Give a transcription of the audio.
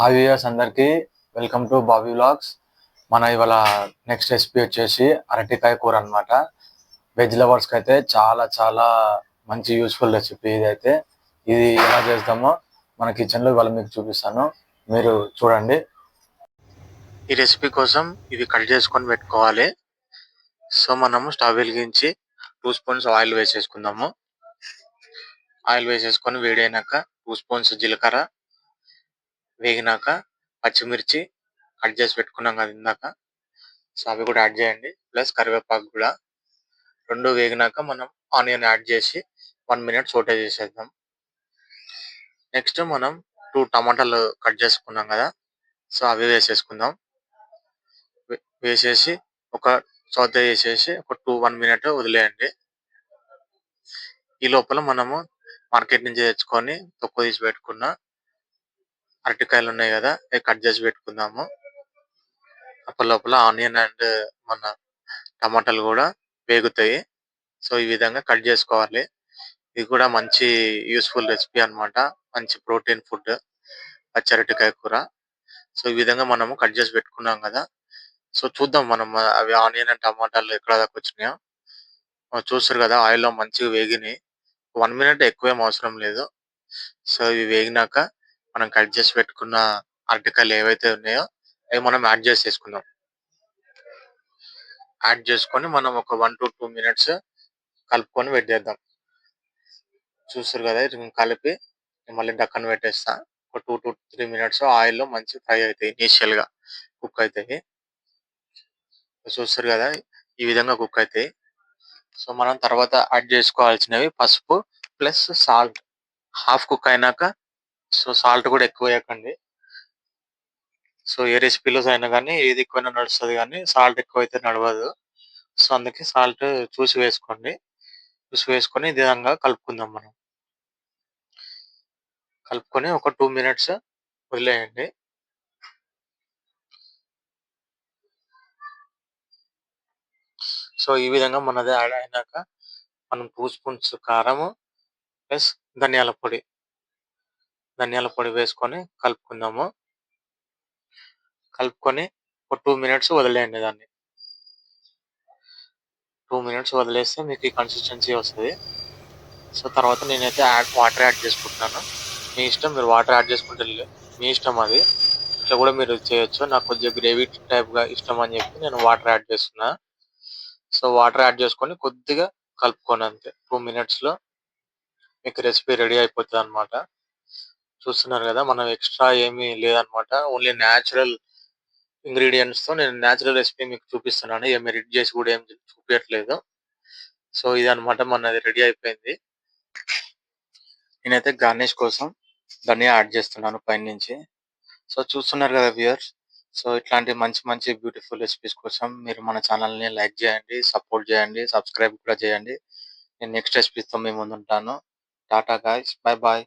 Hi viewers అందరికీ welcome to Bobby vlogs మన ఇవాళ నెక్స్ట్ రెసిపీ వచ్చేసి అరటికాయ కూర అన్నమాట. వెజ్ లవర్స్కి అయితే చాలా చాలా మంచి యూస్ఫుల్ రెసిపీ ఇది అయితే. ఇది ఎలా చేస్తామో మన కిచెన్లో ఇవాళ మీకు చూపిస్తాను. మీరు చూడండి. ఈ రెసిపీ కోసం ఇవి కట్ చేసుకొని పెట్టుకోవాలి. సో మనము స్టవ్ వెలిగించి టూ స్పూన్స్ ఆయిల్ వేసేసుకుందాము. ఆయిల్ వేసేసుకొని వేడైనాక టూ స్పూన్స్ జీలకర్ర వేగినాక పచ్చిమిర్చి కట్ చేసి పెట్టుకున్నాం కదా ఇందాక. సో అవి కూడా యాడ్ చేయండి. ప్లస్ కరివేపాకు కూడా. రెండు వేగినాక మనం ఆనియన్ యాడ్ చేసి వన్ మినిట్ సోటే చేసేద్దాం. నెక్స్ట్ మనం టూ టమాటాలు కట్ చేసుకున్నాం కదా. సో అవి వేసేసుకుందాం. వేసేసి ఒక సోతే చేసేసి ఒక టూ వన్ మినిట్ వదిలేయండి. ఈ లోపల మనము మార్కెట్ నుంచి తెచ్చుకొని తక్కువ తీసి పెట్టుకున్న అరటికాయలు ఉన్నాయి కదా అవి కట్ చేసి పెట్టుకుందాము. అప్పటి లోపల ఆనియన్ అండ్ మన టమాటాలు కూడా వేగుతాయి. సో ఈ విధంగా కట్ చేసుకోవాలి. ఇది కూడా మంచి యూస్ఫుల్ రెసిపీ అన్నమాట. మంచి ప్రోటీన్ ఫుడ్ పచ్చరటికాయ కూర. సో ఈ విధంగా మనము కట్ చేసి పెట్టుకున్నాం కదా. సో చూద్దాం మనం అవి ఆనియన్ అండ్ టమాటాలు ఎక్కడ దాకా వచ్చినాయో. చూస్తారు కదా ఆయిల్లో మంచిగా వేగినాయి. వన్ మినిట్ ఎక్కువేం అవసరం లేదు. సో ఇవి వేగినాక మనం కట్ చేసి పెట్టుకున్న అరటికాయలు ఏవైతే ఉన్నాయో అవి మనం యాడ్ చేసేసుకుందాం. యాడ్ చేసుకొని మనం ఒక వన్ టు టూ మినిట్స్ కలుపుకొని పెట్టేద్దాం. చూస్తారు కదా కలిపి మళ్ళీ డక్కన పెట్టేస్తా. ఒక టూ టు త్రీ మినిట్స్ ఆయిల్లో మంచి ఫ్రై అవుతాయి ఇనీషియల్గా కుక్ అవుతాయి. చూస్తారు కదా ఈ విధంగా కుక్ అవుతాయి. సో మనం తర్వాత యాడ్ చేసుకోవాల్సినవి పసుపు ప్లస్ సాల్ట్. హాఫ్ కుక్ అయినాక సో సాల్ట్ కూడా ఎక్కువ వేయకండి. సో ఏ రెసిపీలో అయినా కానీ ఏది ఎక్కువైనా నడుస్తుంది కానీ సాల్ట్ ఎక్కువ అయితే నడవదు. సో అందుకే సాల్ట్ చూసి వేసుకోండి. చూసి వేసుకొని ఈ విధంగా కలుపుకుందాం మనం. కలుపుకొని ఒక టూ మినిట్స్ వదిలేయండి. సో ఈ విధంగా మనది యాడ్ అయినాక మనం టూ స్పూన్స్ కారము ప్లస్ ధనియాల పొడి ధనియాల పొడి వేసుకొని కలుపుకుందాము. కలుపుకొని ఒక టూ మినిట్స్ వదిలేయండి దాన్ని. టూ మినిట్స్ వదిలేస్తే మీకు ఈ కన్సిస్టెన్సీ వస్తుంది. సో తర్వాత నేనైతే యాడ్ వాటర్ యాడ్ చేసుకుంటున్నాను. మీ ఇష్టం మీరు వాటర్ యాడ్ చేసుకుంటే మీ ఇష్టం అది. ఇట్లా కూడా మీరు చేయొచ్చు. నాకు కొద్దిగా గ్రేవీ టైప్గా ఇష్టం అని చెప్పి నేను వాటర్ యాడ్ చేస్తున్నా. సో వాటర్ యాడ్ చేసుకొని కొద్దిగా కలుపుకొని అంతే. టూ మినిట్స్లో మీకు రెసిపీ రెడీ అయిపోతుంది అనమాట చూస్తున్నారు కదా మనం ఎక్స్ట్రా ఏమీ లేదనమాట. ఓన్లీ న్యాచురల్ ఇంగ్రీడియంట్స్తో నేను న్యాచురల్ రెసిపీ మీకు చూపిస్తున్నాను. ఏమి రెడీ చేసి కూడా ఏం చూపించట్లేదు సో ఇది అనమాట మనది రెడీ అయిపోయింది. నేనైతే గార్నిష్ కోసం ధనియా యాడ్ చేస్తున్నాను పైన నుంచి సో చూస్తున్నారు కదా వ్యూయర్స్ సో ఇట్లాంటి మంచి మంచి బ్యూటిఫుల్ రెసిపీస్ కోసం మీరు మన ఛానల్ని లైక్ చేయండి సపోర్ట్ చేయండి సబ్స్క్రైబ్ కూడా చేయండి. నేను నెక్స్ట్ రెసిపీస్తో మీ ముందు ఉంటాను టాటా గాయ్స్ బై బాయ్.